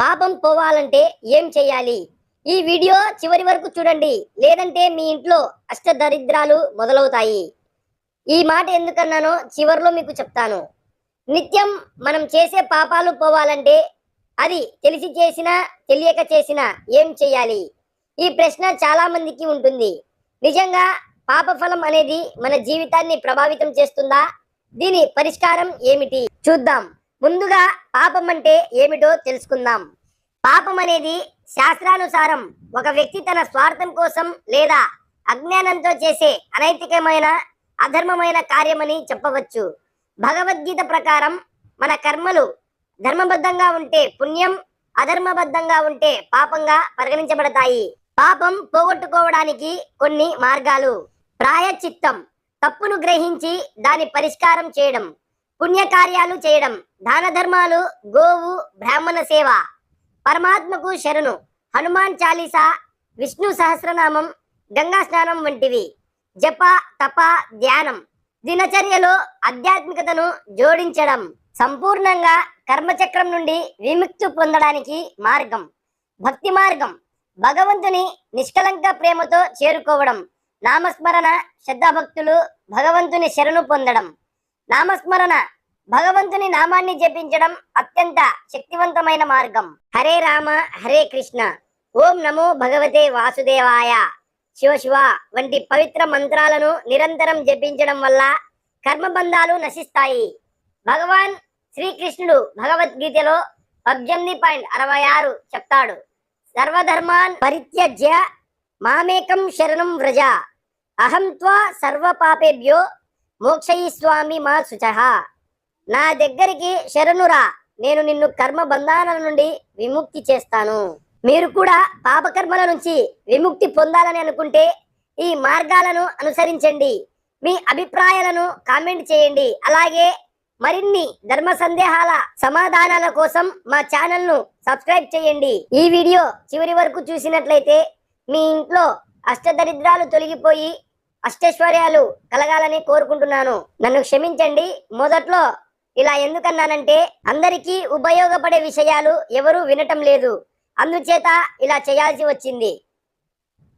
పాపం పోవాలంటే ఏం చేయాలి? ఈ వీడియో చివరి వరకు చూడండి. లేదంటే మీ ఇంట్లో అష్టదరిద్రాలు మొదలవుతాయి. ఈ మాట ఎందుకన్నానో చివరిలో మీకు చెప్తాను. నిత్యం మనం చేసే పాపాలు పోవాలంటే అది తెలిసి చేసినా తెలియక చేసినా ఏం చేయాలి? ఈ ప్రశ్న చాలామందికి ఉంటుంది. నిజంగా పాపఫలం అనేది మన జీవితాన్ని ప్రభావితం చేస్తుందా? దీని పరిష్కారం ఏమిటి? చూద్దాం. ముందుగా పాపం అంటే ఏమిటో తెలుసుకుందాం. పాపం అనేది శాస్త్రానుసారం ఒక వ్యక్తి తన స్వార్థం కోసం లేదా అజ్ఞానంతో చేసే అనైతికమైన అధర్మమైన కార్యమని చెప్పవచ్చు. భగవద్గీత ప్రకారం మన కర్మలు ధర్మబద్ధంగా ఉంటే పుణ్యం అధర్మబద్ధంగా ఉంటే పాపంగా పరిగణించబడతాయి. పాపం పోగొట్టుకోవడానికి కొన్ని మార్గాలు. ప్రాయచిత్తం తప్పును గ్రహించి దాని పరిష్కారం చేయడం. పుణ్యకార్యాలు చేయడం. దాన ధర్మాలు గోవు బ్రాహ్మణ సేవ. పరమాత్మకు శరణు. హనుమాన్ చాలీసా విష్ణు సహస్రనామం గంగా స్నానం వంటివి. జప తప ధ్యానం. దినచర్యలో ఆధ్యాత్మికతను జోడించడం. సంపూర్ణంగా కర్మచక్రం నుండి విముక్తి పొందడానికి మార్గం. భక్తి మార్గం. భగవంతుని నిష్కలంక ప్రేమతో చేరుకోవడం. నామస్మరణ శ్రద్ధాభక్తులు భగవంతుని శరణు పొందడం. నామస్మరణ. భగవంతుని నామాన్ని జపించడం అత్యంత శక్తివంతమైన మార్గం. హరే రామ హరే కృష్ణ. ఓం నమో భగవతే వాసుదేవాయ. శివ శివ వంటి పవిత్ర మంత్రాలను నిరంతరం జపించడం వల్ల కర్మబంధాలు నశిస్తాయి. భగవాన్ శ్రీకృష్ణుడు భగవద్గీతలో పద్దెనిమిది పాయింట్ అరవై ఆరు చెప్తాడు. సర్వధర్మాన్ పరిత్యజ్య మామేకం శరణం వ్రజ. అహం త్వా సర్వ మోక్షయి స్వామి మా శుచహ నా దగ్గరికి శరణురా నేను నిన్ను కర్మ బంధాల నుండి విముక్తి చేస్తాను. మీరు కూడా పాపకర్మల నుంచి విముక్తి పొందాలని అనుకుంటే ఈ మార్గాలను అనుసరించండి. మీ అభిప్రాయాలను కామెంట్ చేయండి. అలాగే మరిన్ని ధర్మ సందేహాల సమాధానాల కోసం మా ఛానల్ను సబ్స్క్రైబ్ చేయండి. ఈ వీడియో చివరి వరకు చూసినట్లయితే మీ ఇంట్లో అష్టదరిద్రాలు తొలగిపోయి అష్టైశ్వర్యాలు కలగాలని కోరుకుంటున్నాను. నన్ను క్షమించండి. మొదట్లో ఇలా ఎందుకన్నానంటే అందరికీ ఉపయోగపడే విషయాలు ఎవరూ వినటం లేదు. అందుచేత ఇలా చేయాల్సి వచ్చింది.